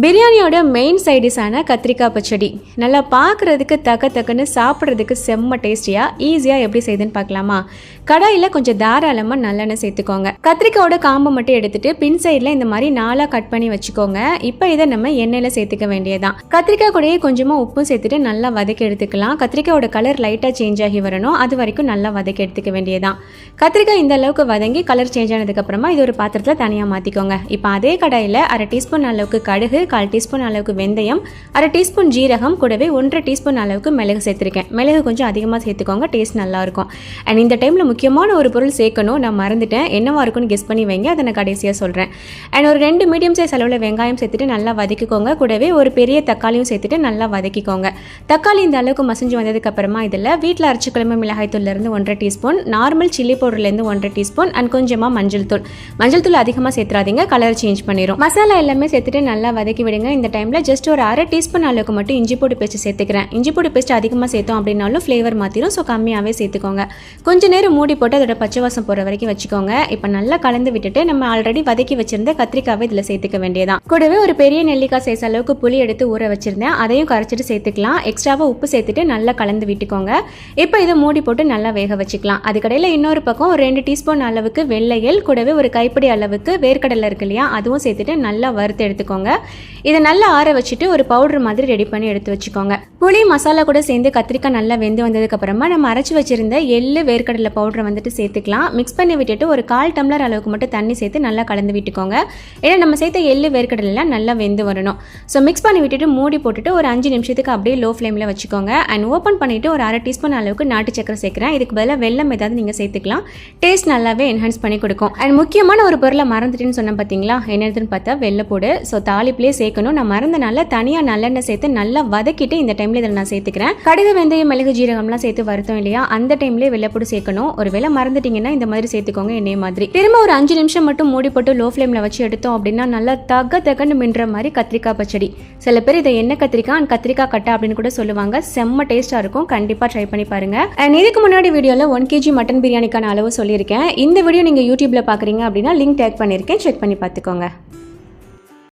பிரியாணியோட மெயின் சைடிஷான கத்திரிக்காய் பச்சடி. நல்லா பார்க்குறதுக்கு தக்க தக்கன்னு சாப்பிட்றதுக்கு செம்ம டேஸ்டியாக ஈஸியாக எப்படி செய்யுதுன்னு பார்க்கலாமா? கடாயில் கொஞ்சம் தாராளமாக நல்லெண்ணெய் சேர்த்துக்கோங்க. கத்திரிக்காயோட காம்பை மட்டும் எடுத்துட்டு பின் சைடில் இந்த மாதிரி நாலாக கட் பண்ணி வச்சுக்கோங்க. இப்போ இதை நம்ம எண்ணெயில் சேர்த்துக்க வேண்டியதான் கத்திரிக்காய் கூடயே கொஞ்சமாக உப்பும் சேர்த்துட்டு நல்லா வதக்கி எடுத்துக்கலாம். கத்திரிக்காயோட கலர் லைட்டாக சேஞ்ச் ஆகி வரணும். அது வரைக்கும் நல்லா வதக்கி எடுத்துக்க வேண்டியதான் கத்திரிக்காய் இந்த அளவுக்கு வதங்கி கலர் சேஞ்ச் ஆனதுக்கப்புறமா இது ஒரு பாத்திரத்தில் தனியாக மாற்றிக்கோங்க இப்போ அதே கடாயில் அரை டீஸ்பூன் அளவுக்கு கடுகு கால் டீஸ்பூன் அளவுக்கு வெந்தயம் அரை டீஸ்பூன் ஜீரகம் கூடவே ஒன்றரை டீஸ்பூன் அளவுக்கு மிளகு சேர்த்துருக்கேன். மிளகு கொஞ்சம் அதிகமாக சேர்த்துக்கோங்க டேஸ்ட் நல்லாயிருக்கும். அண்ட் இந்த டைமில் முக்கியமான ஒரு பொருள் சேர்க்கணும் நான் மறந்துட்டேன். என்னவாக இருக்கும்னு கெஸ் பண்ணி வைங்க அதை நான் கடைசியாக சொல்கிறேன் அண்ட் ஒரு ரெண்டு மீடியம் சைஸ் அளவில் வெங்காயம் சேர்த்துட்டு நல்லா வதக்கிக்கோங்க. கூடவே ஒரு பெரிய தக்காளியும் சேர்த்துட்டு நல்லா வதக்கிக்கோங்க. தக்காளி இந்த அளவுக்கு மசிஞ்சு வந்ததுக்கப்புறமா இதில் வீட்டில் அரைச்சி குழம்பு மிளகாய் தூள்லேருந்து ஒன்றரை டீஸ்பூன் நார்மல் சில்லி பவுடர்லேருந்து ஒன்றரை டீஸ்பூன் அண்ட் கொஞ்சமாக மஞ்சள் தூள். மஞ்சள் தூள் அதிகமாக சேர்த்துறாதீங்க கலர் சேஞ்ச் பண்ணிடும் மசாலா எல்லாமே சேர்த்துட்டு நல்லா வதக்கி விடுங்க. இந்த டைமில் ஜஸ்ட் ஒரு அரை டீஸ்பூன் அளவுக்கு மட்டும் இஞ்சி பூடி பேஸ்ட் சேர்த்துக்கிறேன். இஞ்சி பூடி பேஸ்ட் அதிகமாக சேர்த்தோம் அப்படின்னாலும் ஃப்ளேவர் மாற்றிடும் ஸோ கம்மியாகவே சேர்த்துக்கோங்க. கொஞ்சம் நேரம் மூடி போட்டு அதோட பச்சை வாசம் போகிற வரைக்கும் வச்சுக்கோங்க. இப்போ நல்லா கலந்து விட்டுட்டு நம்ம ஆல்ரெடி வதக்கி வச்சிருந்த கத்திரிக்காவை இதில் சேர்த்துக்க வேண்டியதான் கூடவே ஒரு பெரிய நெல்லிக்காய் சைஸ் அளவுக்கு புளி எடுத்து ஊற வச்சிருந்தேன். அதையும் கரைச்சிட்டு சேர்த்துக்கலாம். எக்ஸ்ட்ராவாக உப்பு சேர்த்துட்டு நல்லா கலந்து விட்டுக்கோங்க. இப்போ இதை மூடி போட்டு நல்லா வேக வச்சுக்கலாம். அதுக்கடையில் இன்னொரு பக்கம் ஒரு ரெண்டு டீஸ்பூன் அளவுக்கு வெள்ளையல் கூடவே ஒரு கைப்பிடி அளவுக்கு வேர்க்கடலை இருக்கு இல்லையா அதுவும் சேர்த்துட்டு நல்லா வறுத்து எடுத்துக்கோங்க. இதை நல்லா ஆற வச்சுட்டு ஒரு பவுடர் மாதிரி ரெடி பண்ணி எடுத்து வச்சுக்கோங்க. புளி மசாலா கூட சேர்ந்து கத்திரிக்காய் நல்லா வெந்து வந்ததுக்கு அப்புறமா நம்ம அரைச்சி வச்சிருந்த எள்ளு வேர்க்கடலை பவுடரை வந்துட்டு சேர்த்துக்கலாம். மிக்ஸ் பண்ணி விட்டுட்டு ஒரு கால் டம்ளர் அளவுக்கு மட்டும் தண்ணி சேர்த்து நல்லா கலந்து விட்டுக்கோங்க. ஏன்னா நம்ம சேர்த்த எள்ளு வேர்க்கடலாம் நல்லா வெந்து வரணும். ஸோ மிக்ஸ் பண்ணி விட்டுட்டு மூடி போட்டுட்டு ஒரு அஞ்சு நிமிஷத்துக்கு அப்படியே லோ ஃப்ளேமில் வச்சுக்கோங்க. அண்ட் ஓப்பன் பண்ணிட்டு ஒரு அரை டீஸ்பூன் அளவுக்கு நாட்டு சக்கரை சேர்க்குறேன். இதுக்கு பதிலாக வெள்ளம் ஏதாவது நீங்கள் சேர்த்துக்கலாம். டேஸ்ட் நல்லாவே என்ஹான்ஸ் பண்ணி கொடுக்கும். அண்ட் முக்கியமான ஒரு பொருளை மறந்துட்டுன்னு சொன்னேன் பார்த்தீங்களா என்னதுன்னு பார்த்தா வெள்ளைப்பூடு ஸோ தாளிப்புலேயே சேர்க்கணும். நான் மறந்தனால தனியாக நல்லெண்ணெய் சேர்த்து நல்லா வதக்கிட்டு இந்த டைமில் இதில் நான் சேர்த்துக்கிறேன். கடுகு வெந்தயம் மிளகு ஜீரகம்லாம் சேர்த்து வருத்தம் இல்லையா? அந்த டைம்லேயே வெள்ளப்பூடு சேர்க்கணும். ஒரு வேளை மறந்துட்டீங்கன்னா இந்த மாதிரி சேர்த்துக்கோங்க என்னைய மாதிரி. திரும்ப ஒரு அஞ்சு நிமிஷம் மட்டும் மூடி போட்டு லோ ஃப்ளேமில் வச்சு எடுத்தோம் அப்படின்னா நல்லா தக தகன்னு மின்ற மாதிரி கத்திரிக்காய் பச்சடி. சில பேர் இதை என்ன கத்திரிக்காய்? அண்ட் கத்திரிக்காய் கட்டை அப்படின்னு கூட சொல்லுவாங்க. செம்ம டேஸ்ட்டாக இருக்கும். கண்டிப்பாக ட்ரை பண்ணி பாருங்க. அண்ட் இதுக்கு முன்னாடி வீடியோவில் ஒன் கேஜி மட்டன் பிரியாணிக்கான அளவு சொல்லியிருக்கேன். இந்த வீடியோ நீங்கள் யூடியூப்ல பார்க்குறீங்க அப்படின்னா லிங்க் டேக் பண்ணியிருக்கேன். செக் பண்ணி பார்த்துக்கோங்க.